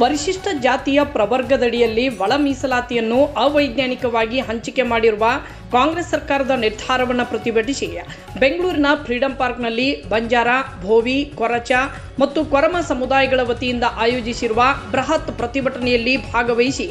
ಪರಿಶಿಷ್ಟ ಜಾತಿಯ ಪ್ರವರ್ಗದಡಿಯಲ್ಲಿ ಒಳ ಮೀಸಲಾತಿಯನ್ನು ಅವೈಜ್ಞಾನಿಕವಾಗಿ ಹಂಚಿಕೆ ಮಾಡಿರುವ ಕಾಂಗ್ರೆಸ್ ಸರ್ಕಾರದ ನಿರ್ಧಾರವನ್ನು ಪ್ರತಿಭಟಿಸಿ ಬೆಂಗಳೂರಿನ ಫ್ರೀಡಂ ಪಾರ್ಕ್ನಲ್ಲಿ ಬಂಜಾರ, ಭೋವಿ, ಕೊರಚ ಮತ್ತು ಕೊರಮ ಸಮುದಾಯಗಳ ವತಿಯಿಂದ ಆಯೋಜಿಸಿರುವ ಬೃಹತ್ ಪ್ರತಿಭಟನೆಯಲ್ಲಿ ಭಾಗವಹಿಸಿ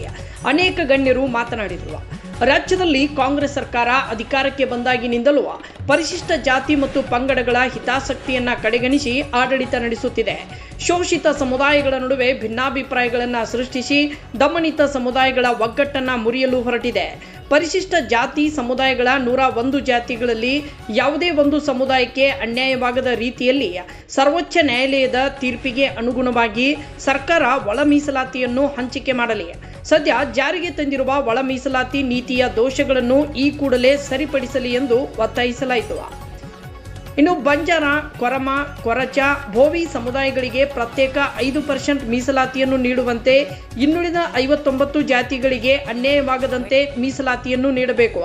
ಅನೇಕ ಗಣ್ಯರು ಮಾತನಾಡಿದರು. ರಾಜ್ಯದಲ್ಲಿ ಕಾಂಗ್ರೆಸ್ ಸರ್ಕಾರ ಅಧಿಕಾರಕ್ಕೆ ಬಂದಾಗಿನಿಂದಲೂ ಪರಿಶಿಷ್ಟ ಜಾತಿ ಮತ್ತು ಪಂಗಡಗಳ ಹಿತಾಸಕ್ತಿಯನ್ನ ಕಡೆಗಣಿಸಿ ಆಡಳಿತ ನಡೆಸುತ್ತಿದೆ. ಶೋಷಿತ ಸಮುದಾಯಗಳ ನಡುವೆ ಭಿನ್ನಾಭಿಪ್ರಾಯಗಳನ್ನು ಸೃಷ್ಟಿಸಿ ದಮನಿತ ಸಮುದಾಯಗಳ ಒಗ್ಗಟ್ಟನ್ನ ಮುರಿಯಲು ಹೊರಟಿದೆ. ಪರಿಶಿಷ್ಟ ಜಾತಿ ಸಮುದಾಯಗಳ ನೂರ ಒಂದು ಜಾತಿಗಳಲ್ಲಿ ಯಾವುದೇ ಒಂದು ಸಮುದಾಯಕ್ಕೆ ಅನ್ಯಾಯವಾಗದ ರೀತಿಯಲ್ಲಿ ಸರ್ವೋಚ್ಚ ನ್ಯಾಯಾಲಯದ ತೀರ್ಪಿಗೆ ಅನುಗುಣವಾಗಿ ಸರ್ಕಾರ ಒಳ ಮೀಸಲಾತಿಯನ್ನು ಹಂಚಿಕೆ ಮಾಡಲಿ. ಸದ್ಯ ಜಾರಿಗೆ ತಂದಿರುವ ಒಳ ಮೀಸಲಾತಿ ನೀತಿಯ ದೋಷಗಳನ್ನು ಈ ಕೂಡಲೇ ಸರಿಪಡಿಸಲಿ ಎಂದು ಒತ್ತಾಯಿಸಲಾಯಿತು. ಇನ್ನು ಬಂಜಾರ, ಕೊರಮ, ಕೊರಚ, ಭೋವಿ ಸಮುದಾಯಗಳಿಗೆ ಪ್ರತ್ಯೇಕ ಐದು ಪರ್ಸೆಂಟ್ ಮೀಸಲಾತಿಯನ್ನು ನೀಡುವಂತೆ ಇನ್ನುಳಿದ ಐವತ್ತೊಂಬತ್ತು ಜಾತಿಗಳಿಗೆ ಅನ್ಯಾಯವಾಗದಂತೆ ಮೀಸಲಾತಿಯನ್ನು ನೀಡಬೇಕು.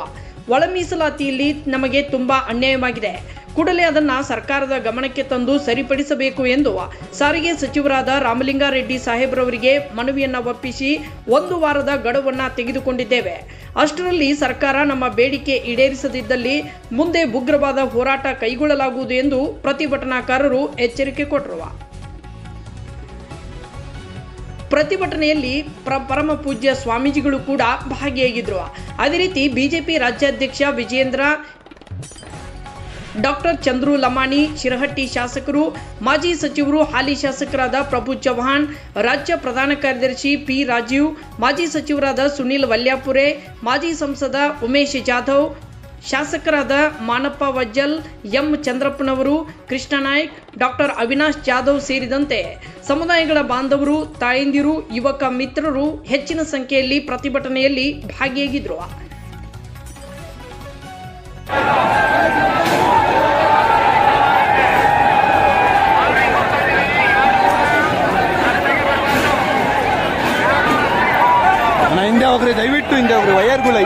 ಒಳ ಮೀಸಲಾತಿಯಲ್ಲಿ ನಮಗೆ ತುಂಬಾ ಅನ್ಯಾಯವಾಗಿದೆ. ಕೂಡಲೇ ಅದನ್ನ ಸರ್ಕಾರದ ಗಮನಕ್ಕೆ ತಂದು ಸರಿಪಡಿಸಬೇಕು ಎಂದು ಸಾರಿಗೆ ಸಚಿವರಾದ ರಾಮಲಿಂಗಾರೆಡ್ಡಿ ಸಾಹೇಬ್ರವರಿಗೆ ಮನವಿಯನ್ನ ಒಪ್ಪಿಸಿ ಒಂದು ವಾರದ ಗಡುವನ್ನ ತೆಗೆದುಕೊಂಡಿದ್ದೇವೆ. ಅಷ್ಟರಲ್ಲಿ ಸರ್ಕಾರ ನಮ್ಮ ಬೇಡಿಕೆ ಈಡೇರಿಸದಿದ್ದಲ್ಲಿ ಮುಂದೆ ಉಗ್ರವಾದ ಹೋರಾಟ ಕೈಗೊಳ್ಳಲಾಗುವುದು ಎಂದು ಪ್ರತಿಭಟನಾಕಾರರು ಎಚ್ಚರಿಕೆ ಕೊಟ್ಟರು ಪ್ರತಿಭಟನೆಯಲ್ಲಿ ಪ್ರ, ಪರಮ ಪೂಜ್ಯ ಸ್ವಾಮೀಜಿಗಳು ಕೂಡ ಭಾಗಿಯಾಗಿದ್ರು. ಅದೇ ರೀತಿ ಬಿಜೆಪಿ ರಾಜ್ಯಾಧ್ಯಕ್ಷ ವಿಜೇಂದ್ರ ಡಾಕ್ಟರ್ ಚಂದ್ರು ಲಮಾಣಿ, ಶಿರಹಟ್ಟಿ ಶಾಸಕರು, ಮಾಜಿ ಸಚಿವರು, ಹಾಲಿ ಶಾಸಕರಾದ ಪ್ರಭು ಚೌಹಾಣ್ ರಾಜ್ಯ ಪ್ರಧಾನ ಕಾರ್ಯದರ್ಶಿ ಪಿ ರಾಜೀವ್, ಮಾಜಿ ಸಚಿವರಾದ ಸುನೀಲ್ ವಲ್ಯಾಪುರೆ, ಮಾಜಿ ಸಂಸದ ಉಮೇಶ್ ಜಾಧವ್, ಶಾಸಕರಾದ ಮಾನಪ್ಪ ವಜ್ಜಲ್, ಎಂ ಚಂದ್ರಪ್ಪನವರು, ಕೃಷ್ಣ ನಾಯ್ಕ್, ಡಾಕ್ಟರ್ ಅವಿನಾಶ್ ಜಾಧವ್ ಸೇರಿದಂತೆ ಸಮುದಾಯಗಳ ಬಾಂಧವರು, ತಾಯಂದಿರು, ಯುವಕ ಮಿತ್ರರು ಹೆಚ್ಚಿನ ಸಂಖ್ಯೆಯಲ್ಲಿ ಪ್ರತಿಭಟನೆಯಲ್ಲಿ ಭಾಗಿಯಾಗಿದ್ರು ಅಣ್ಣ ಹಿಂದೆ ಹೋಗ್ರಿ ದಯವಿಟ್ಟು ಹಿಂದೆ ಹೋಗ್ರಿ ವಯರ್ಗಳು